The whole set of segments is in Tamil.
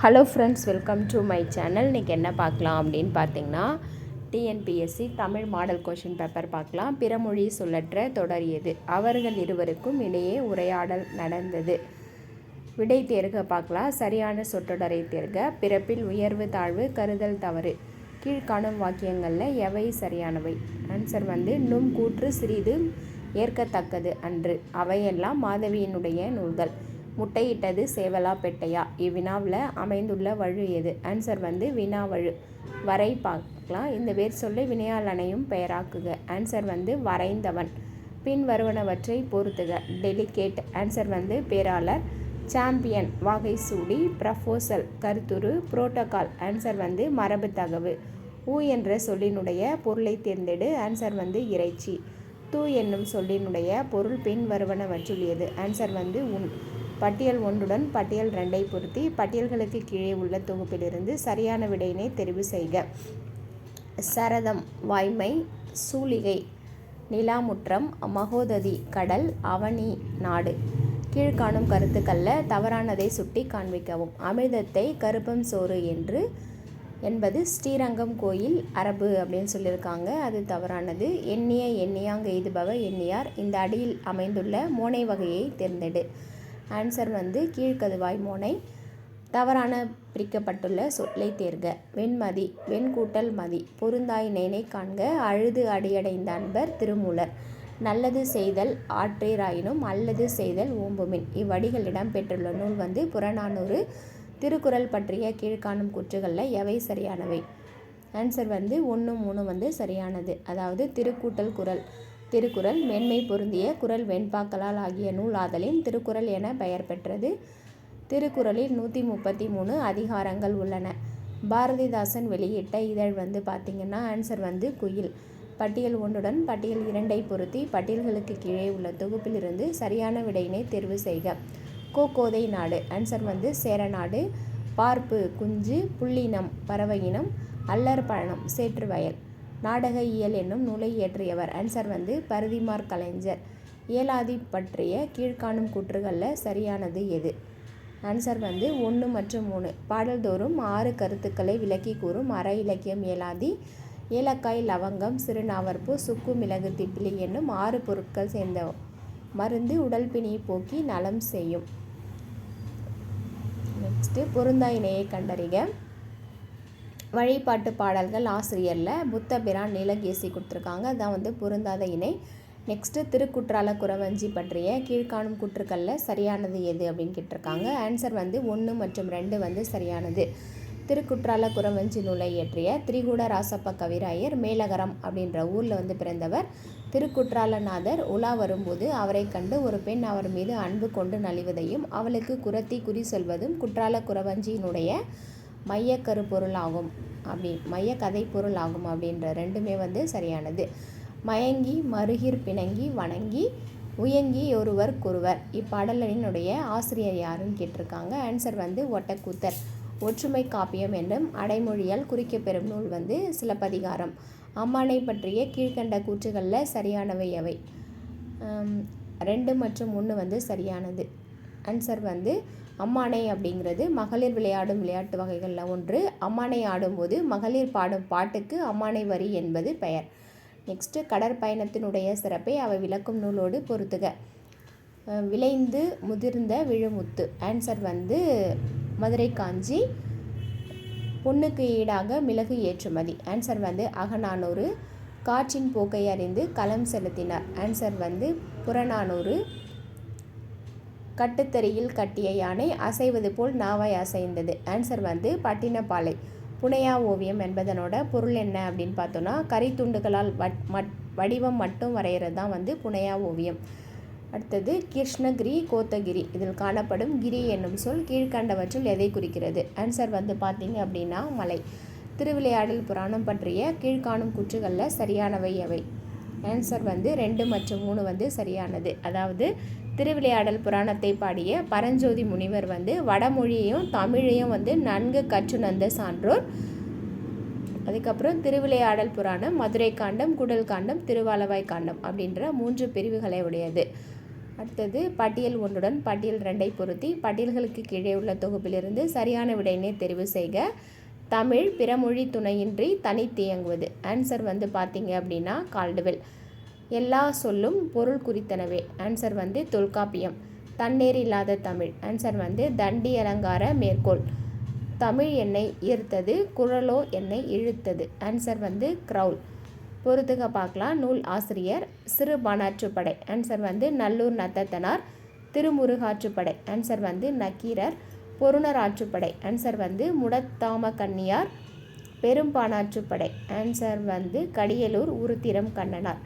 Hello friends welcome to my channel இன்றைக்கி என்ன பார்க்கலாம் அப்படின்னு பார்த்தீங்கன்னா TNPSC Tamil model question paper பார்க்கலாம். பிறமொழி சொல்லற்ற தொடரியது அவர்கள் இருவருக்கும் இடையே உரையாடல் நடந்தது. விடை தேர்க பார்க்கலாம். சரியான சொற்றொடரை தேர்க. பிறப்பில் உயர்வு தாழ்வு கருதல் தவறு. கீழ்காணும் வாக்கியங்களில் எவை சரியானவை? ஆன்சர் வந்து நும் கூற்று சிறிது ஏற்கத்தக்கது அன்று. அவையெல்லாம் மாதவியினுடைய நூல்கள். முட்டையிட்டது சேவலா பெட்டையா இவ்வினாவில் அமைந்துள்ள வழு எது? ஆன்சர் வந்து வினாவழு வரை பார்க்கலாம். இந்த வேர் சொல்லை வினையாளனையும் பெயராக்குக. ஆன்சர் வந்து வரைந்தவன். பின் வருவனவற்றை பொறுத்துக. டெலிகேட் ஆன்சர் வந்து பேராளர். சாம்பியன் வாகை சூடி. ப்ரஃபோசல் கருத்துரு. புரோட்டோகால் ஆன்சர் வந்து மரபு தகவு. ஊ என்ற சொல்லினுடைய பொருளை தேர்ந்தெடு. ஆன்சர் வந்து இறைச்சி. தூ என்னும் சொல்லினுடைய பொருள் பின் வருவனவற்றுள் எது? ஆன்சர் வந்து உன். பட்டியல் ஒன்றுடன் பட்டியல் ரெண்டை பொருத்தி பட்டியல்களுக்கு கீழே உள்ள தொகுப்பிலிருந்து சரியான விடையினை தெரிவு செய்க. சரதம் வாய்மை சூலிகை நிலாமுற்றம் மகோததி கடல் அவனி நாடு. கீழ்காணும் கருத்துக்களில் தவறானதை சுட்டி காண்பிக்கவும். அமிர்தத்தை கருப்பம் சோறு என்று என்பது ஸ்ரீரங்கம் கோயில் அரபு அப்படின்னு சொல்லியிருக்காங்க. அது தவறானது. எண்ணிய எண்ணியாங்க எய்துபவ எண்ணியார். இந்த அடியில் அமைந்துள்ள மோனை வகையை தேர்ந்தெடு. ஆன்சர் வந்து கீழ்கதுவாய் மோனை. தவறான பிரிக்கப்பட்டுள்ள சொல்லை தேர்க. வெண்மதி வெண்கூட்டல் மதி. பொருந்தாய் நேனை காண்க. அழுது அடியடைந்த அன்பர் திருமூலர். நல்லது செய்தல் ஆற்றேராயினும் அல்லது செய்தல் ஓம்புமின். இவ்வடிகள் இடம்பெற்றுள்ள நூல் வந்து புறநானூறு. திருக்குறள் பற்றிய கீழ்காணும் கூற்றுகளில் எவை சரியானவை? ஆன்சர் வந்து ஒன்று மூணு வந்து சரியானது. அதாவது திருக்கூட்டல் குரல் திருக்குறள் மேன்மை பொருந்திய குரல் வெண்பாக்களால் ஆகிய நூலாதலின் திருக்குறள் என பெயர் பெற்றது. திருக்குறளில் நூற்றி முப்பத்தி மூணு அதிகாரங்கள் உள்ளன. பாரதிதாசன் வெளியிட்ட இதழ் வந்து பார்த்திங்கன்னா ஆன்சர் வந்து குயில். பட்டியல் ஒன்றுடன் பட்டியல் இரண்டை பொருத்தி பட்டியல்களுக்கு கீழே உள்ள தொகுப்பிலிருந்து சரியான விடையினை தேர்வு செய்க. கோகோதை நாடு. ஆன்சர் வந்து சேரநாடு பார்ப்பு குஞ்சு புள்ளினம் பறவையினம் அல்லர் பழனம் சேற்றுவயல் நாடக இயல் என்னும் நூலை இயற்றியவர். ஆன்சர் வந்து பருதிமார் கலைஞர். இயலாதி பற்றிய கீழ்காணும் கூற்றுகளில் சரியானது எது? ஆன்சர் வந்து ஒன்று மற்றும் மூணு. பாடல்தோறும் ஆறு கருத்துக்களை விளக்கி கூறும் அற இலக்கியம் இயலாதி ஏலக்காய் லவங்கம் சிறுநாவற்பூ சுக்கு மிளகு திப்பிலி என்னும் ஆறு பொருட்கள் சேர்ந்த மருந்து உடல் பிணியை போக்கி நலம் செய்யும். நெக்ஸ்ட்டு பொருந்தா இணையை கண்டறிக. வழிபாட்டு பாடல்கள் ஆசிரியரில் புத்தபிரான் நீலகேசி கொடுத்துருக்காங்க. அதான் வந்து பொருந்தாத இணை. நெக்ஸ்ட்டு திருக்குற்றால குறவஞ்சி பற்றிய கீழ்காணும் குற்றுக்களில் சரியானது எது அப்படின்னு கேட்டிருக்காங்க. ஆன்சர் வந்து ஒன்று மற்றும் ரெண்டு வந்து சரியானது. திருக்குற்றால குறவஞ்சி நூலை இயற்றிய திரிகூட ராசப்ப கவிராயர் மேலகரம் அப்படின்ற ஊரில் வந்து பிறந்தவர் திருக்குற்றாலநாதர் உலா வரும்போது அவரை கண்டு ஒரு பெண் அவர் மீது அன்பு கொண்டு நலிவதையும் அவளுக்கு குரத்தி குறி சொல்வதும் குற்றால குறவஞ்சியினுடைய மையக்கரு கருப்பொருள் ஆகும் அப்படி மைய கதை பொருள் ஆகும் அப்படின்ற ரெண்டுமே வந்து சரியானது. மயங்கி மருகிர் பிணங்கி வணங்கி உயங்கி ஒருவர் குருவர் இப்பாடலினுடைய ஆசிரியர் யாருன்னு கேட்டிருக்காங்க. ஆன்சர் வந்து ஒட்டக்கூத்தர். ஒற்றுமை காப்பியம் என்றும் அடைமொழியால் குறிக்கப்பெறும் நூல் வந்து சிலப்பதிகாரம். அம்மானை பற்றிய கீழ்கண்ட கூற்றுகளில் சரியானவை எவை ரெண்டு மற்றும் ஒன்று வந்து சரியானது. ஆன்சர் வந்து அம்மானை அப்படிங்கிறது மகளிர் விளையாடும் விளையாட்டு வகைகளில் ஒன்று. அம்மானை ஆடும்போது மகளிர் பாடும் பாட்டுக்கு அம்மானை வரி என்பது பெயர். நெக்ஸ்ட்டு கடற்பயணத்தினுடைய சிறப்பை அவை விளக்கும் நூலோடு பொறுத்துக விளைந்து முதிர்ந்த விழுமுத்து. ஆன்சர் வந்து மதுரை காஞ்சி. பொண்ணுக்கு ஈடாக மிளகு ஏற்றுமதி. ஆன்சர் வந்து அகநானூறு. காற்றின் போக்கை அறிந்து களம் செலுத்தினார். ஆன்சர் வந்து புறநானூறு. கட்டுத்தறியில் கட்டிய யானை அசைவது போல் நாவாய் அசைந்தது. ஆன்சர் வந்து பட்டினப்பாலை. புனையா ஓவியம் என்பதனோட பொருள் என்ன அப்படின்னு பார்த்தோன்னா கரித்துண்டுகளால் வட் மட் வடிவம் மட்டும் வரைகிறது தான் வந்து புனையா ஓவியம். அடுத்தது கிருஷ்ணகிரி கோத்தகிரி. இதில் காணப்படும் கிரி என்னும் சொல் கீழ்கண்டவற்றில் எதை குறிக்கிறது? ஆன்சர் வந்து பார்த்தீங்க அப்படின்னா மலை. திருவிளையாடல் புராணம் பற்றிய கீழ்காணும் குற்றுகளில் சரியானவை எவை ஆன்சர் வந்து ரெண்டு மற்றும் மூணு வந்து சரியானது. அதாவது திருவிளையாடல் புராணத்தை பாடிய பரஞ்சோதி முனிவர் வந்து வடமொழியையும் தமிழையும் வந்து நன்கு கற்றுணர்ந்த சான்றோர். அதுக்கப்புறம் திருவிளையாடல் புராணம் மதுரை காண்டம் குடல் காண்டம் திருவாலவாய் காண்டம் அப்படின்ற மூன்று பிரிவுகளை உடையது. அடுத்தது பட்டியல் ஒன்றுடன் பட்டியல் ரெண்டை பொருத்தி பட்டியல்களுக்கு கீழே உள்ள தொகுப்பிலிருந்து சரியான விடையினை தெரிவு செய்க. தமிழ் பிறமொழி துணையின்றி தனித்து இயங்குவது. ஆன்சர் வந்து பார்த்தீங்க அப்படின்னா கால்டுவெல் எல்லா சொல்லும் பொருள் குறித்தனவே. ஆன்சர் வந்து தொல்காப்பியம். தண்ணீர் இல்லாத தமிழ். ஆன்சர் வந்து தண்டி அலங்கார மேற்கோள். தமிழ் என்னை ஈர்த்தது குழலோ என்னை இழுத்தது. ஆன்சர் வந்து க்ரௌல் பொறுத்துக பார்க்கலாம். நூல் ஆசிரியர் சிறு பானாற்றுப்படை ஆன்சர் வந்து நல்லூர் நத்தத்தனார் திருமுருகாற்றுப்படை. ஆன்சர் வந்து நக்கீரர் பொருணர் ஆற்றுப்படை. ஆன்சர் வந்து முடத்தாம கன்னியார் பெரும்பானாற்றுப்படை. ஆன்சர் வந்து கடியலூர் உருத்திரம் கண்ணனார்.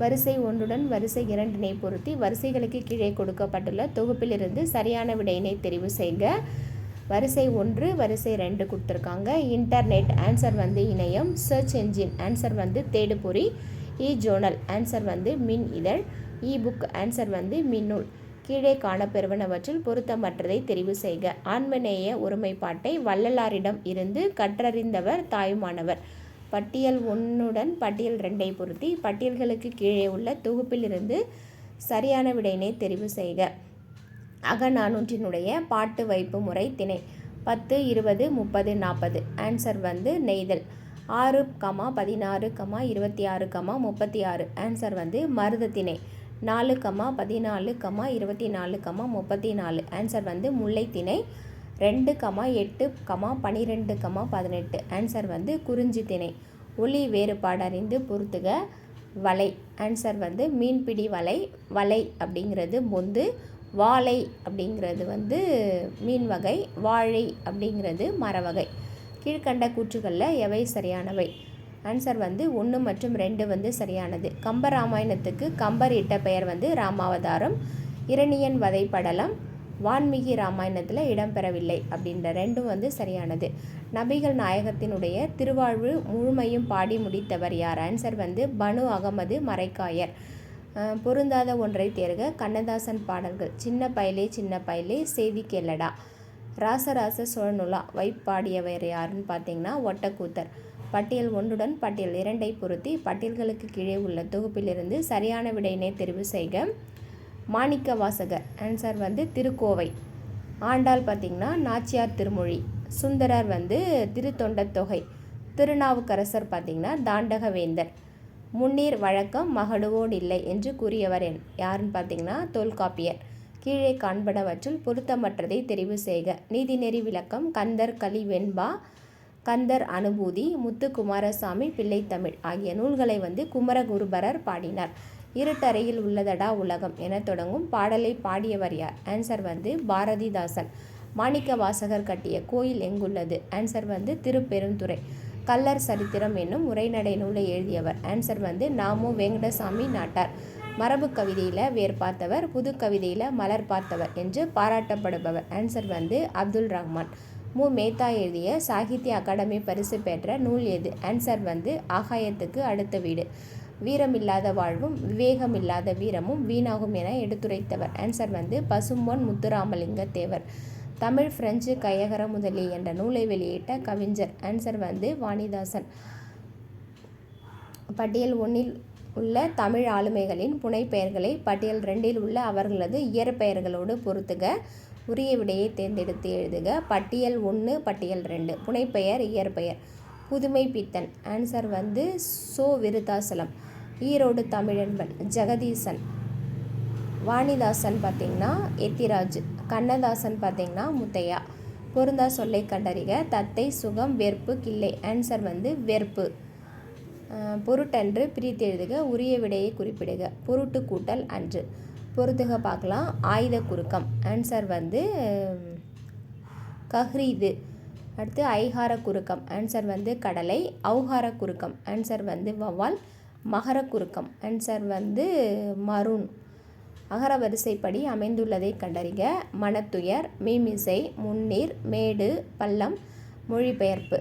வரிசை ஒன்றுடன் வரிசை இரண்டினை பொருத்தி வரிசைகளுக்கு கீழே கொடுக்கப்பட்டுள்ள தொகுப்பிலிருந்து சரியான விடையினை தெரிவு செய்க. வரிசை ஒன்று வரிசை ரெண்டு கொடுத்துருக்காங்க. இன்டர்நெட் ஆன்சர் வந்து இணையம் சர்ச் என்ஜின் ஆன்சர் வந்து தேடுபொறி இ ஜோனல் ஆன்சர் வந்து மின் இதழ் இ புக் ஆன்சர் வந்து மின்னூல். கீழே காணப்பெறுவனவற்றில் பொருத்தமற்றதை தெரிவு செய்க. ஆன்மநேய ஒருமைப்பாட்டை வள்ளலாரிடம் இருந்து கற்றறிந்தவர் தாயுமானவர். பட்டியல் ஒன்றுடன் பட்டியல் ரெண்டை பொருத்தி பட்டியல்களுக்கு கீழே உள்ள தொகுப்பிலிருந்து சரியான விடையினை தெரிவு செய்க. அகநானூற்றினுடைய பாட்டு வைப்பு முறை திணை. பத்து இருபது முப்பது நாற்பது ஆன்சர் வந்து நெய்தல். ஆறு கமா பதினாறு கமா இருபத்தி ஆறு கமா முப்பத்தி ஆறு ஆன்சர் வந்து மருதத்திணை திணை. நாலு கமா பதினாலு கமா இருபத்தி நாலு கமா முப்பத்தி நாலு ஆன்சர் வந்து முல்லை திணை ரெண்டு கமா எட்டு கமா பனிரெண்டு கமா பதினெட்டு. ஆன்சர் வந்து குறிஞ்சி திணை ஒளி வேறுபாடு அறிந்து பொறுத்துக வலை. ஆன்சர் வந்து மீன்பிடி வலை வலை அப்படிங்கிறது பொந்து வாழை அப்படிங்கிறது வந்து மீன் வகை வாழை அப்படிங்கிறது மர வகை. கீழ்கண்ட கூற்றுகளில் எவை சரியானவை? ஆன்சர் வந்து ஒன்று மற்றும் ரெண்டு வந்து சரியானது. கம்ப ராமாயணத்துக்கு கம்பர் இட்ட பெயர் வந்து ராமாவதாரம். இரணியன் வதைப்படலம். வான்மீகி ராமாயணத்தில் இடம்பெறவில்லை. அப்படின்ற ரெண்டும் வந்து சரியானது. நபிகள் நாயகத்தினுடைய திருவாழ்வு முழுமையும் பாடி முடித்தவர் யார்? ஆன்சர் வந்து பனு அகமது மரைக்காயர் பொருந்தாத ஒன்றை தேர்க கண்ணதாசன் பாடல்கள் சின்ன பயலே சின்ன பயலே செய்தி கேளடா. ராசராச சோழனுலா வைப்பாடியவர் யாருன்னு பார்த்தீங்கன்னா ஒட்டக்கூத்தர். பட்டியல் ஒன்றுடன் பட்டியல் இரண்டை பொருத்தி பட்டியல்களுக்கு கீழே உள்ள தொகுப்பிலிருந்து சரியான விடையினை தெரிவு செய்க. மாணிக்க வாசகர் ஆன்சர் வந்து திருக்கோவை. ஆண்டாள் பார்த்திங்கன்னா நாச்சியார் திருமொழி. சுந்தரர் வந்து திருத்தொண்ட தொகை. திருநாவுக்கரசர் பார்த்திங்கன்னா தாண்டகவேந்தர். முன்னீர் வழக்கம் மகடுவோடு இல்லை என்று கூறியவர் என் யாருன்னு பார்த்தீங்கன்னா தொல்காப்பியர். கீழே காண்பனவற்றில் பொருத்தமற்றதை தெரிவு செய்க. நீதிநெறி விளக்கம் கந்தர் கலி வெண்பா கந்தர் அனுபூதி முத்துக்குமாரசாமி பிள்ளைத்தமிழ் ஆகிய நூல்களை வந்து குமரகுருபரர் பாடினார். இருட்டறையில் உள்ளதடா உலகம் என தொடங்கும் பாடலை பாடியவர் யார்? ஆன்சர் வந்து பாரதிதாசன். மாணிக்க வாசகர் கட்டிய கோயில் எங்குள்ளது? ஆன்சர் வந்து திருப்பெருந்துறை. கல்லர் சரித்திரம் என்னும் உரைநடை நூலை எழுதியவர். ஆன்சர் வந்து நாமோ வெங்கடசாமி நாட்டார். மரபு கவிதையில் வேர் பார்த்தவர் புது கவிதையில் மலர் பார்த்தவர் என்று பாராட்டப்படுபவர். ஆன்சர் வந்து அப்துல் ரஹ்மான். மு. மேத்தா எழுதிய சாகித்ய அகாடமி பரிசு பெற்ற நூல் எது? ஆன்சர் வந்து ஆகாயத்துக்கு அடுத்த வீடு. வீரமில்லாத வாழ்வும் விவேகமில்லாத வீரமும் வீணாகும் என எடுத்துரைத்தவர். ஆன்சர் வந்து பசும்பொன் முத்துராமலிங்க தேவர் தமிழ் பிரெஞ்சு கையகர முதலி என்ற நூலை வெளியிட்ட கவிஞர். ஆன்சர் வந்து வாணிதாசன். பட்டியல் ஒன்றில் உள்ள தமிழ் ஆளுமைகளின் புனைப்பெயர்களை பட்டியல் ரெண்டில் உள்ள அவர்களது இயற்பெயர்களோடு பொருத்துக. உரிய விடையை தேர்ந்தெடுத்து எழுதுக. பட்டியல் ஒன்று பட்டியல் ரெண்டு. புனைப்பெயர் இயற்பெயர். புதுமை பித்தன். ஆன்சர் வந்து சோ விருத்தாசலம் ஈரோடு தமிழன்பன் ஜெகதீசன். வாணிதாசன் பார்த்திங்கன்னா எத்திராஜ். கண்ணதாசன் பார்த்திங்கன்னா முத்தையா. பொருந்தா சொல்லை கண்டறிக தத்தை சுகம் வெறுப்பு கிள்ளை. ஆன்சர் வந்து வெறுப்பு. பொருட்டன்று பிரித்து எழுதுக உரிய விடையை குறிப்பிடுக. பொருட்டு கூட்டல் அன்று. பொருத்துக பார்க்கலாம் ஆயுத குறுக்கம். ஆன்சர் வந்து கஹ்ரீது. அடுத்து ஐஹார குறுக்கம் ஆன்சர் வந்து கடலை அவுஹார குறுக்கம் ஆன்சர் வந்து வவ்வால் மகர குறுக்கம் ஆன்சர் வந்து மருண். அகர வரிசைப்படி அமைந்துள்ளதை கண்டறிக. மனத்துயர் மீமிசை முன்னீர் மேடு பள்ளம் மொழிபெயர்ப்பு.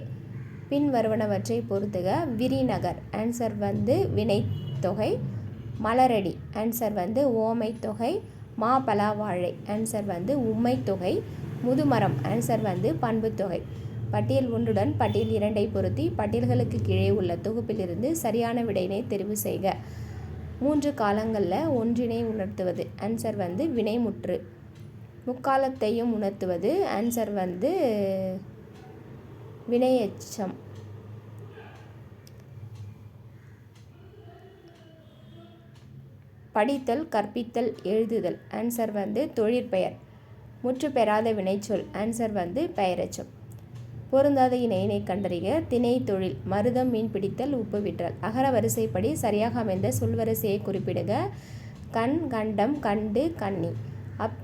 பின் வருவனவற்றை பொறுத்துக. விரிநகர். ஆன்சர் வந்து வினைத்தொகை மலரடி. ஆன்சர் வந்து ஓமை தொகை மாபலா வாழை ஆன்சர் வந்து உம்மை தொகை முதுமரம். ஆன்சர் வந்து பண்புத்தொகை. பட்டியல் ஒன்றுடன் பட்டியல் இரண்டை பொருத்தி பட்டியல்களுக்கு கீழே உள்ள தொகுப்பிலிருந்து சரியான விடையினை தெரிவு செய்க. மூன்று காலங்களில் ஒன்றினை உணர்த்துவது. ஆன்சர் வந்து வினைமுற்று. முக்காலத்தையும் உணர்த்துவது. ஆன்சர் வந்து வினையச்சம். படித்தல் கற்பித்தல் எழுதுதல். ஆன்சர் வந்து தொழிற்பெயர். முற்று பெறாத வினைச்சொல். ஆன்சர் வந்து பெயரெச்சம் பொருந்தாத இணையினை கண்டறிய திணை தொழில் மருதம் மீன் பிடித்தல் உப்பு விற்றல். அகர வரிசைப்படி சரியாக அமைந்த சொல்வரிசையை குறிப்பிடுக. கண் கண்டம் கண்டு கண்ணி அப்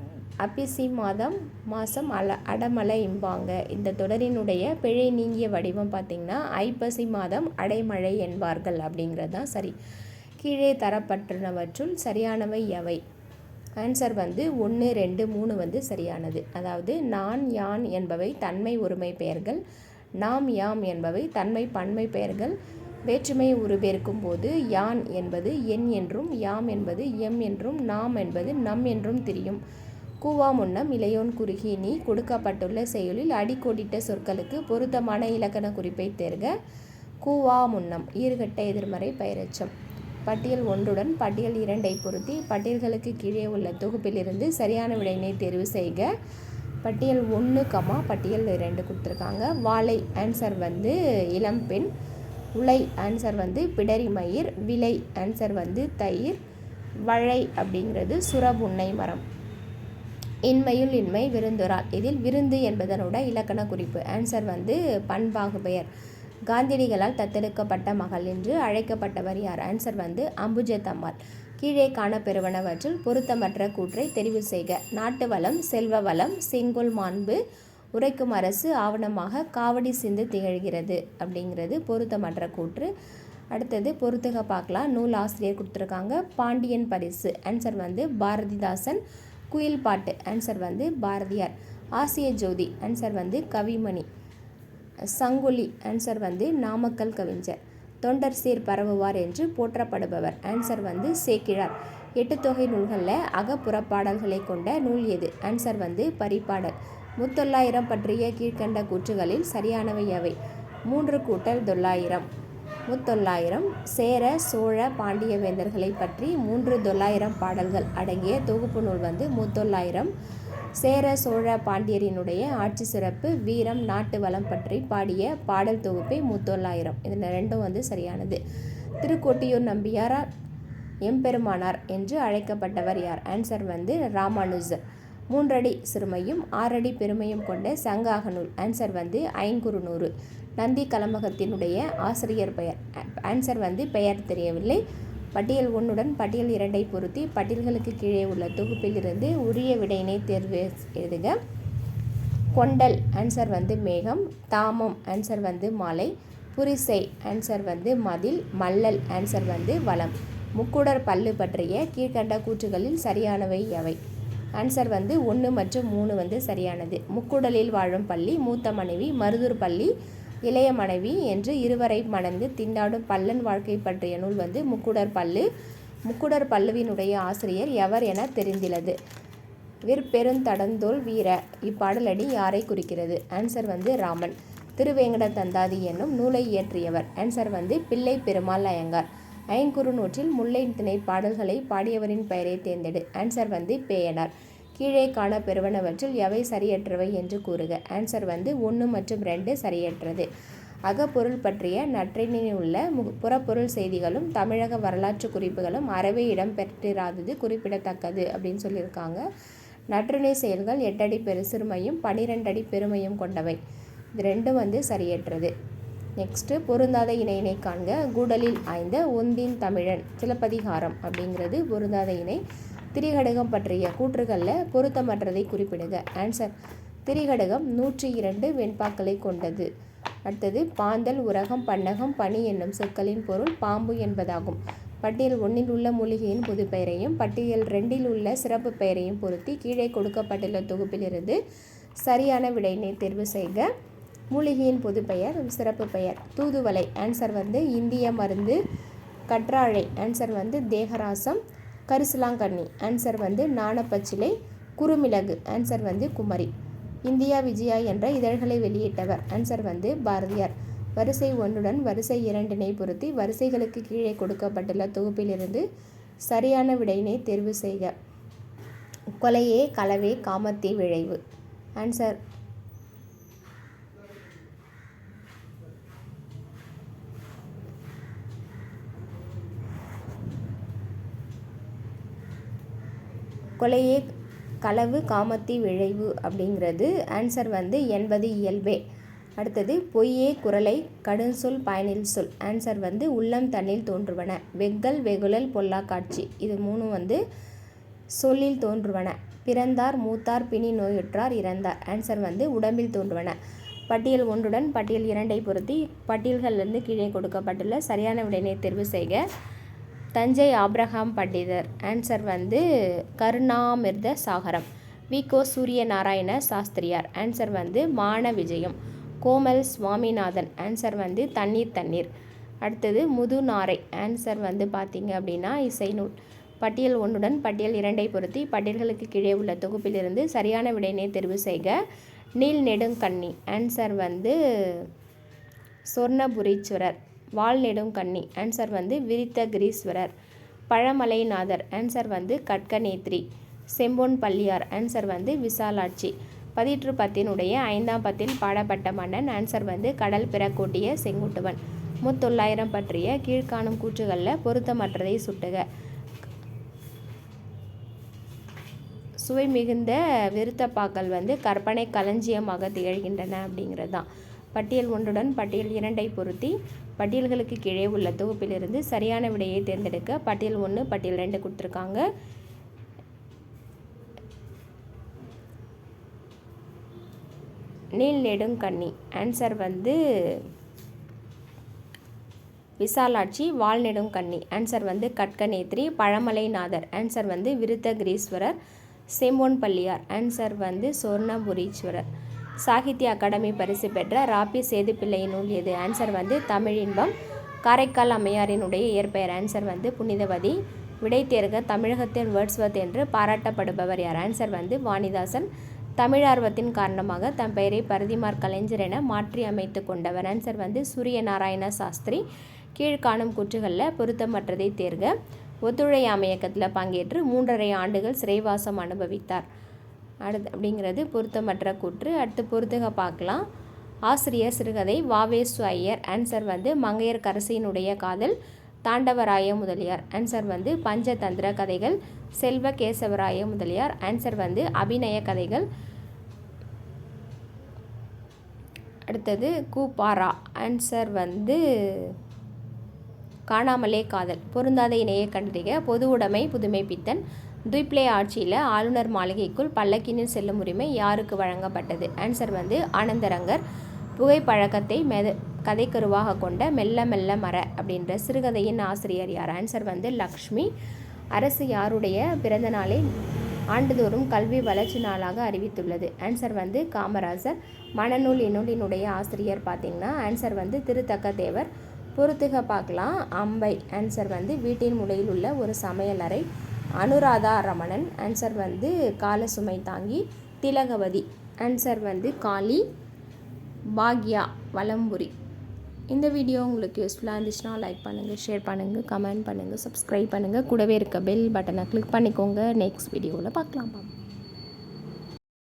அப்பிசி மாதம் மாதம் அல அடமலை இம்பாங்க. இந்த தொடரினுடைய பிழை நீங்கிய வடிவம் பார்த்திங்கன்னா ஐப்பசி மாதம் அடைமழை என்பார்கள் அப்படிங்கிறது தான் சரி. கீழே தரப்பட்டுள்ளவற்றுள் சரியானவை எவை? ஆன்சர் வந்து ஒன்று ரெண்டு மூணு வந்து சரியானது. அதாவது நான் யான் என்பவை தன்மை ஒருமை பெயர்கள். நாம் யாம் என்பவை தன்மை பன்மை பெயர்கள். வேற்றுமை உருபெருக்கும் போது யான் என்பது என் என்றும் யாம் என்பது எம் என்றும் நாம் என்பது நம் என்றும் தெரியும். கூவா முன்னம் இளையோன் குறுகினி நீ கொடுக்கப்பட்டுள்ள செயலில் அடிக்கோடிட்ட சொற்களுக்கு பொருத்தமான இலக்கண குறிப்பை தேர்க. கூவா முன்னம் ஈறுகட்ட எதிர்மறை பயிரச்சம். பட்டியல் ஒன்றுடன் பட்டியல் இரண்டை பொருத்தி பட்டியல்களுக்கு கீழே உள்ள தொகுப்பிலிருந்து சரியான விடையினை தேர்வு செய்க. பட்டியல் ஒன்று கமா பட்டியல் இரண்டு கொடுத்துருக்காங்க. வாழை ஆன்சர் வந்து இளம்பெண் உலை ஆன்சர் வந்து பிடரி மயிர் விலை ஆன்சர் வந்து தயிர் வழை அப்படிங்கிறது சுரபுன்னை மரம். இன்மையுள் இன்மை விருந்துரால். இதில் விருந்து என்பதனோட இலக்கண குறிப்பு. ஆன்சர் வந்து பண்பாகு பெயர் காந்தியடிகளால் தத்தெடுக்கப்பட்ட மகள் என்று அழைக்கப்பட்டவர் யார்? ஆன்சர் வந்து அம்புஜத்தம்மாள் கீழே காணப்பெறுவனவற்றில் பொருத்தமற்ற கூற்றை தெரிவு செய்க. நாட்டு வளம் செல்வ வளம் செங்கோல் மாண்பு உரைக்கும் அரசு ஆவணமாக காவடி சிந்து திகழ்கிறது அப்படிங்கிறது பொருத்தமற்ற கூற்று. அடுத்தது பொறுத்துக பார்க்கலாம். நூல் ஆசிரியர் கொடுத்துருக்காங்க. பாண்டியன் பரிசு. ஆன்சர் வந்து பாரதிதாசன். குயில் பாட்டு. ஆன்சர் வந்து பாரதியார். ஆசிய ஜோதி. ஆன்சர் வந்து கவிமணி. சங்குலி ஆன்சர் வந்து நாமக்கல் கவிஞர். தொண்டர் சீர் பரவுவார் என்று போற்றப்படுபவர். ஆன்சர் வந்து சேக்கிழார். எட்டு தொகை நூல்களில் அகப்புறப்பாடல்களை கொண்ட நூல் எது? ஆன்சர் வந்து பரிபாடல் முத்தொள்ளாயிரம் பற்றிய கீழ்கண்ட கூற்றுகளில் சரியானவை எவை மூன்று கூட்டல் தொள்ளாயிரம். முத்தொள்ளாயிரம் சேர சோழ பாண்டிய வேந்தர்களை பற்றி மூன்று தொள்ளாயிரம் பாடல்கள் அடங்கிய தொகுப்பு நூல் வந்து முத்தொள்ளாயிரம். சேர சோழ பாண்டியரினுடைய ஆட்சி சிறப்பு வீரம் நாட்டு வளம் பற்றி பாடிய பாடல் தொகுப்பை முத்தொள்ளாயிரம் இதில் ரெண்டும் வந்து சரியானது. திருக்கோட்டியூர் நம்பியாரா எம்பெருமானார் என்று அழைக்கப்பட்டவர் யார்? ஆன்சர் வந்து ராமானுஜர். மூன்றடி சிறுமையும் ஆறடி பெருமையும் கொண்ட சங்காக நூல் ஆன்சர் வந்து ஐங்குறுநூறு. நந்தி கலமகத்தினுடைய ஆசிரியர் பெயர். ஆன்சர் வந்து பெயர் தெரியவில்லை. பட்டியல் ஒன்றுடன் பட்டியல் இரண்டை பொருத்தி பட்டியல்களுக்கு கீழே உள்ள தொகுப்பிலிருந்து உரிய விடையினை தேர்வு எழுதுக. கொண்டல் ஆன்சர் வந்து மேகம். தாமம் ஆன்சர் வந்து மாலை. புரிசை ஆன்சர் வந்து மதில். மல்லல் ஆன்சர் வந்து வளம். முக்குடர் பல்லு பற்றிய கீழ்கண்ட கூற்றுகளில் சரியானவை எவை? ஆன்சர் வந்து ஒன்று மற்றும் மூணு வந்து சரியானது. முக்குடலில் வாழும் பள்ளி மூத்த மனைவி மருதூர் பள்ளி. இளைய மனைவி என்று இருவரை மணந்து திண்டாடும் பல்லன் வாழ்க்கை பற்றிய நூல் வந்து முக்குடர் பல்லு. முக்குடர் பல்லுவினுடைய ஆசிரியர் எவர் என தெரிந்துள்ளது விற்பெருந்தடந்தோல் வீர. இப்பாடலடி யாரை குறிக்கிறது? ஆன்சர் வந்து ராமன். திருவேங்கட தந்தாதி என்னும் நூலை இயற்றியவர். ஆன்சர் வந்து பிள்ளை பெருமாள் அயங்கார் ஐங்குறுநூற்றில் முல்லை திணை பாடல்களை பாடியவரின் பெயரை தேர்ந்தெடு. ஆன்சர் வந்து பேயனார். கீழே காண பெறுவனவற்றில் எவை சரியற்றவை என்று கூறுக. ஆன்சர் வந்து ஒன்று மற்றும் ரெண்டு சரியற்றது. அகப்பொருள் பற்றிய நற்றினில் உள்ள மு புறப்பொருள் செய்திகளும் தமிழக வரலாற்று குறிப்புகளும் அறவே இடம் பெற்றிராதது குறிப்பிடத்தக்கது அப்படின்னு சொல்லியிருக்காங்க. நற்றினை செயல்கள் எட்டடி பெரு சிறுமையும் பனிரெண்டடி பெருமையும் கொண்டவை. இது ரெண்டும் வந்து சரியற்றது. நெக்ஸ்ட்டு பொருந்தாத இணையினை காண்க. கூடலில் ஆய்ந்த ஒந்தின் தமிழன் சிலப்பதிகாரம் அப்படிங்கிறது பொருந்தாத இணை. திரிகடகம் பற்றிய கூற்றுகளில் பொருத்தமற்றதை குறிப்பிடுக. ஆன்சர் திரிகடகம் நூற்றி இரண்டு வெண்பாக்களை கொண்டது. அடுத்தது பாந்தல் உரகம் பன்னகம் பனி என்னும் சொற்களின் பொருள் பாம்பு என்பதாகும். பட்டியல் ஒன்றில் உள்ள மூலிகையின் பொது பெயரையும் பட்டியல் ரெண்டில் உள்ள சிறப்பு பெயரையும் பொருத்தி கீழே கொடுக்கப்பட்டுள்ள தொகுப்பிலிருந்து சரியான விடையினை தேர்வு செய்க. மூலிகையின் பொது பெயர் சிறப்பு பெயர். தூதுவலை ஆன்சர் வந்து இந்திய மருந்து கற்றாழை. ஆன்சர் வந்து தேகராசம். கரிசலாங்கண்ணி. ஆன்சர் வந்து நாணப்பச்சிலை குறுமிளகு. ஆன்சர் வந்து குமரி. இந்தியா விஜயா என்ற இதழ்களை வெளியிட்டவர். ஆன்சர் வந்து பாரதியார். வரிசை ஒன்றுடன் வரிசை இரண்டினை பொருத்தி வரிசைகளுக்கு கீழே கொடுக்கப்பட்டுள்ள தொகுப்பிலிருந்து சரியான விடையினை தேர்வு செய்க. கொலையே களவே காமத்தே விழைவு. ஆன்சர் கொலையே களவு காமத்தி விழைவு அப்படிங்கிறது ஆன்சர் வந்து என்பது இயல்பே. அடுத்தது பொய்யே குரலை கடுஞ்சொல் பயனில் சொல். ஆன்சர் வந்து உள்ளம் தண்ணில் தோன்றுவன. வெக்கல் வெகுழல் பொல்லா காட்சி. இது மூணும் வந்து சொல்லில் தோன்றுவன. பிறந்தார் மூத்தார் பிணி நோயுற்றார் இறந்தார். ஆன்சர் வந்து உடம்பில் தோன்றுவன. பட்டியல் ஒன்றுடன் பட்டியல் இரண்டை பொருத்தி பட்டியல்களிலிருந்து கீழே கொடுக்கப்பட்டுள்ள சரியான விடையினை தேர்வு செய்க. தஞ்சை ஆப்ரஹாம் பண்டிதர். ஆன்சர் வந்து கருணாமிர்த சாகரம். விகோ சூரிய நாராயண சாஸ்திரியார். ஆன்சர் வந்து மான விஜயம். கோமல் சுவாமிநாதன். ஆன்சர் வந்து தண்ணீர் தண்ணீர். அடுத்தது முதுநாரை. ஆன்சர் வந்து பார்த்திங்க அப்படின்னா இசைநூல் பட்டியல் ஒன்றுடன் பட்டியல் இரண்டை பொருத்தி பட்டியல்களுக்கு கீழே உள்ள தொகுப்பிலிருந்து சரியான விடையினை தெரிவு செய்க. நீல் நெடுங்கண்ணி. ஆன்சர் வந்து சொர்ணபுரீச்சுரர் வால் நெடுங்கண்ணி ஆன்சர் வந்து விரித்த கிரீஸ்வரர் பழமலைநாதர். ஆன்சர் வந்து கட்கநேத்ரி. செம்பொன் பள்ளியார். ஆன்சர் வந்து விசாலாட்சி. பதிற்று பத்தினுடைய ஐந்தாம் பத்தில் பாடப்பட்ட மன்னன். ஆன்சர் வந்து கடல் பிறக்கூட்டிய செங்குட்டுவன். முத்தொள்ளாயிரம் பற்றிய கீழ்காணும் கூற்றுகளில் பொருத்தமற்றதை சுட்டுக. சுவை மிகுந்த விருத்தப்பாக்கள் வந்து கற்பனை களஞ்சியமாக திகழ்கின்றன அப்படிங்கிறது தான் பட்டியல் ஒன்றுடன் பட்டியல் இரண்டை பொருத்தி பட்டியல்களுக்கு கீழே உள்ள தொகுப்பிலிருந்து சரியான விடையை தேர்ந்தெடுக்க பட்டியல் ஒன்று பட்டியல் ரெண்டு கொடுத்துருக்காங்க. நீல் நெடுங்கண்ணி ஆன்சர் வந்து விசாலாட்சி வால் நெடுங்கண்ணி ஆன்சர் வந்து கட்கநேத்ரி பழமலைநாதர். ஆன்சர் வந்து விருத்தகிரீஸ்வரர் செம்போன் பள்ளியார் ஆன்சர் வந்து சொர்ணபுரீஸ்வரர். சாகித்ய அகாடமி பரிசு பெற்ற ராபி சேதுப்பிள்ளையின் நூல் எது? ஆன்சர் வந்து தமிழின்பம் காரைக்கால் அம்மையாரினுடைய இயற்பெயர். ஆன்சர் வந்து புனிதவதி. விடை தேர்க தமிழகத்தின் வேர்ட்ஸ்வர்த் என்று பாராட்டப்படுபவர் யார்? ஆன்சர் வந்து வாணிதாசன். தமிழார்வத்தின் காரணமாக தம் பெயரை பரதிமார் கலைஞர் என மாற்றி அமைத்து கொண்டவர். ஆன்சர் வந்து சூரிய நாராயண சாஸ்திரி கீழ்காணும் கூற்றுகளில் பொருத்தமற்றதை தேர்க. ஒத்துழையாமை இயக்கத்தில் பங்கேற்று மூன்றரை ஆண்டுகள் சிறைவாசம் அனுபவித்தார். அடுத்து அப்படிங்கிறது பொருத்தமற்ற கூற்று. அடுத்து பொருத்துக பார்க்கலாம். ஆசிரியர் சிறுகதை வாவேசு ஐயர். ஆன்சர் வந்து மங்கையர் கரசியினுடைய காதல் தாண்டவராய முதலியார். ஆன்சர் வந்து பஞ்சதந்திர கதைகள் செல்வ கேசவராய முதலியார். ஆன்சர் வந்து அபிநய கதைகள். அடுத்தது கூப்பாரா. ஆன்சர் வந்து காணாமலே காதல் பொருந்தாத இணையை கண்டறிக பொது உடைமை புதுமை பித்தன். துய்ப்ளே ஆட்சியில் ஆளுநர் மாளிகைக்குள் பல்லக்கினில் செல்லும் உரிமை யாருக்கு வழங்கப்பட்டது? ஆன்சர் வந்து ஆனந்தரங்கர். புகைப்பழக்கத்தை மெத கதைக்கருவாக கொண்ட மெல்ல மெல்ல மர அப்படின்ற சிறுகதையின் ஆசிரியர் யார்? ஆன்சர் வந்து லக்ஷ்மி. அரசு யாருடைய பிறந்த நாளை ஆண்டுதோறும் கல்வி வளர்ச்சி நாளாக அறிவித்துள்ளது? ஆன்சர் வந்து காமராசர். மனநூல் இந்நூலினுடைய ஆசிரியர் பார்த்திங்கன்னா ஆன்சர் வந்து திருத்தக்க தேவர் பொறுத்துக பார்க்கலாம். அம்பை. ஆன்சர் வந்து வீட்டின் முளையில் உள்ள ஒரு சமையலறை அனுராதா ரமணன். ஆன்சர் வந்து கால சுமை தாங்கி திலகவதி. ஆன்சர் வந்து காளி பாக்யா வலம்புரி. இந்த வீடியோ உங்களுக்கு யூஸ்ஃபுல்லாக இருந்துச்சுன்னா லைக் பண்ணுங்கள் ஷேர் பண்ணுங்கள் கமெண்ட் பண்ணுங்கள் சப்ஸ்கிரைப் பண்ணுங்கள் கூடவே இருக்க பெல் பட்டனை கிளிக் பண்ணிக்கோங்க. நெக்ஸ்ட் வீடியோவில் பார்க்கலாம்.